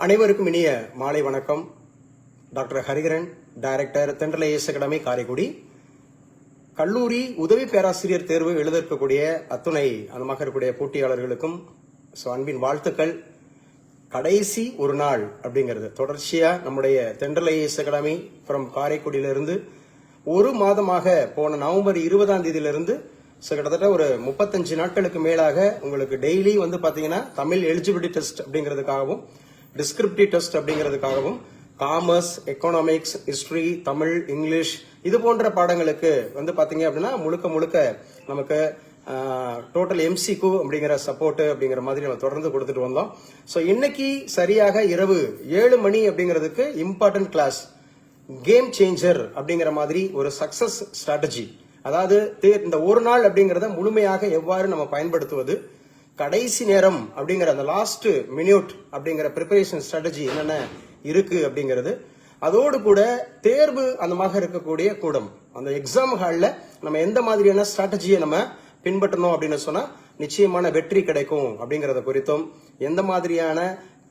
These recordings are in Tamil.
அனைவருக்கும் இனிய மாலை வணக்கம். Doctor Hariharan director Thendral IAS academy Karaikudi. கல்லூரி உதவி பேராசிரியர் தேர்வு எழுத இருக்கக்கூடிய அத்துணை அந்தமாக இருக்கக்கூடிய போட்டியாளர்களுக்கும் ஸோ அன்பின் வாழ்த்துக்கள். கடைசி ஒரு நாள் அப்படிங்கிறது. தொடர்ச்சியாக நம்முடைய தென்றல் ஐஎஸ் அகாடமி ஃப்ரம் காரைக்குடியிலிருந்து ஒரு மாதமாக போன நவம்பர் இருபதாம் தேதியிலிருந்து ஸோ கிட்டத்தட்ட ஒரு முப்பத்தஞ்சு நாட்களுக்கு மேலாக உங்களுக்கு டெய்லி வந்து பார்த்தீங்கன்னா தமிழ் எலிஜிபிலிட்டி டெஸ்ட் அப்படிங்கிறதுக்காகவும் descriptive test அப்படிங்கிறதுக்காகவும் commerce economics history Tamil English இது போன்ற பாடங்களுக்கு வந்து பார்த்தீங்க அப்படின்னா முழுக்க முழுக்க நமக்கு டோட்டல் எம்சிக்கு அப்படிங்கிற சப்போர்ட்டு அப்படிங்கிற மாதிரி நம்ம தொடர்ந்து கொடுத்துட்டு வந்தோம். ஸோ இன்னைக்கு சரியாக இரவு ஏழு மணி அப்படிங்கிறதுக்கு இம்பார்ட்டன்ட் கிளாஸ் கேம் சேஞ்சர் அப்படிங்கிற மாதிரி ஒரு சக்சஸ் ஸ்ட்ராட்டஜி அதாவது இந்த ஒரு நாள் அப்படிங்கிறத முழுமையாக எவ்வாறு நம்ம பயன்படுத்துவது கடைசி நேரம் அப்படிங்கிற அந்த லாஸ்ட் மினியூட் அப்படிங்கிற ப்ரிப்பரேஷன் ஸ்ட்ராட்டஜி என்னென்ன இருக்கு அப்படிங்கிறது. அதோடு கூட தேர்வு அந்தமாக இருக்கக்கூடிய கூடம். அந்த எக்ஸாம் ஹாலில் நம்ம எந்த மாதிரியான ஸ்ட்ராட்டஜியை நம்ம பின்பற்றணும் அப்படின்னு சொன்னால் நிச்சயமான வெற்றி கிடைக்கும் அப்படிங்கிறத குறித்தும் எந்த மாதிரியான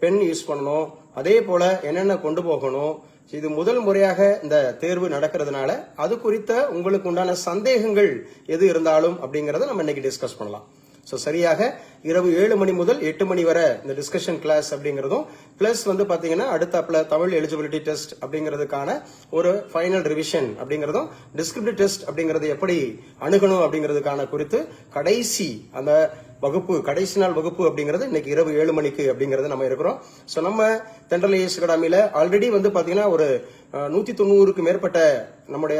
பென் யூஸ் பண்ணணும் அதே போல என்னென்ன கொண்டு போகணும் இது முதல் முறையாக இந்த தேர்வு நடக்கிறதுனால அது குறித்த உங்களுக்கு உண்டான சந்தேகங்கள் எது இருந்தாலும் அப்படிங்கறத நம்ம இன்னைக்கு டிஸ்கஸ் பண்ணலாம். ஸோ சரியாக இரவு ஏழு மணி முதல் எட்டு மணி வரை இந்த டிஸ்கஷன் கிளாஸ் அப்படிங்கிறதும் பிளஸ் வந்து பார்த்தீங்கன்னா அடுத்தாப்புல தமிழ் எலிஜிபிலிட்டி டெஸ்ட் அப்படிங்கிறதுக்கான ஒரு ஃபைனல் ரிவிஷன் அப்படிங்கிறதும் டிஸ்கிரிப்டிவ் டெஸ்ட் அப்படிங்கிறது எப்படி அணுகணும் அப்படிங்கிறதுக்கான குறித்து கடைசி அந்த வகுப்பு கடைசி நாள் வகுப்பு அப்படிங்கிறது இன்னைக்கு இரவு ஏழு மணிக்கு அப்படிங்கிறது நம்ம இருக்கிறோம். ஸோ நம்ம தென்றல் ஏஎஸ் அகாடமியில் ஆல்ரெடி வந்து பார்த்தீங்கன்னா ஒரு நூற்றி தொண்ணூறுக்கு மேற்பட்ட நம்முடைய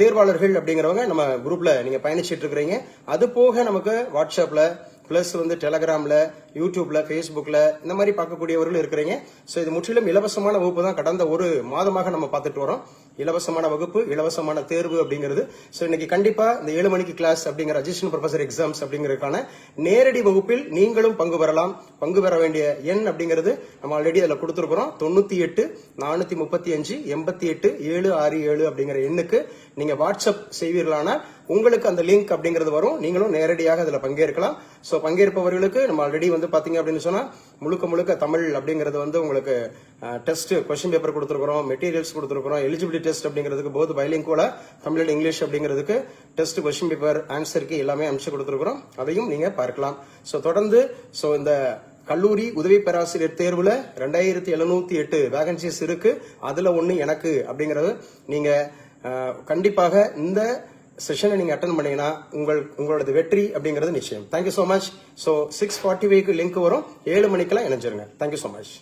தேர்வாளர்கள் அப்படிங்கிறவங்க நம்ம குரூப்ல நீங்க பயணிச்சிட்டு இருக்கிறீங்க. அது போக நமக்கு வாட்ஸ்அப்ல பிளஸ் வந்து டெலகிராமில் யூடியூப்ல ஃபேஸ்புக்ல இந்த மாதிரி பார்க்கக்கூடியவர்கள் இருக்கிறீங்க. ஸோ இது முற்றிலும் இலவசமான வகுப்பு தான் கடந்த ஒரு மாதமாக நம்ம பார்த்துட்டு வரோம். இலவசமான வகுப்பு இலவசமான தேர்வு அப்படிங்கிறது. ஸோ இன்னைக்கு கண்டிப்பா இந்த ஏழு மணிக்கு கிளாஸ் அப்படிங்கிற அசிஸ்டன்ட் ப்ரொஃபசர் எக்ஸாம்ஸ் அப்படிங்கிறதுக்கான நேரடி வகுப்பில் நீங்களும் பங்கு பெறலாம். பங்கு பெற வேண்டிய எண் அப்படிங்கிறது நம்ம ஆல்ரெடி அதில் கொடுத்துருக்குறோம். தொண்ணூத்தி எட்டு நானூத்தி முப்பத்தி அஞ்சு எண்பத்தி எட்டு ஏழு ஆறு ஏழு அப்படிங்கிற எண்ணுக்கு நீங்க வாட்ஸ்அப் செய்வீர்களானால் உங்களுக்கு அந்த லிங்க் அப்படிங்கிறது வரும். நீங்களும் நேரடியாக அதில் பங்கேற்கலாம். ஸோ பங்கேற்பவர்களுக்கு நம்ம ஆல்ரெடி வந்து பார்த்தீங்க அப்படின்னு சொன்னால் முழுக்க முழுக்க தமிழ் அப்படிங்கிறது வந்து உங்களுக்கு டெஸ்ட் கொஸ்டின் பேப்பர் கொடுத்துருக்குறோம் மெட்டீரியல்ஸ் கொடுத்துருக்குறோம் எலிஜிபிலிட்டி டெஸ்ட் அப்படிங்கிறதுக்கு போது பைலிங்கோட தமிழ் இங்கிலீஷ் அப்படிங்கிறதுக்கு டெஸ்ட் கொஸ்டின் பேப்பர் ஆன்சருக்கு எல்லாமே அனுப்பிச்சு கொடுத்துருக்குறோம். அதையும் நீங்க பார்க்கலாம். ஸோ தொடர்ந்து ஸோ இந்த கல்லூரி உதவி பேராசிரியர் தேர்வுல ரெண்டாயிரத்தி எழுநூத்தி எட்டு வேகன்சிஸ் இருக்கு. அதுல ஒண்ணு எனக்கு அப்படிங்கறது நீங்க கண்டிப்பாக இந்த செஷனை நீங்க அட்டன் பண்ணீங்கன்னா உங்கள் உங்களோட வெற்றி அப்படிங்கிறது நிச்சயம். Thank you so much so six forty link வரும். ஏழு மணிக்கெல்லாம் இணைஞ்சிருங்க. Thank you so much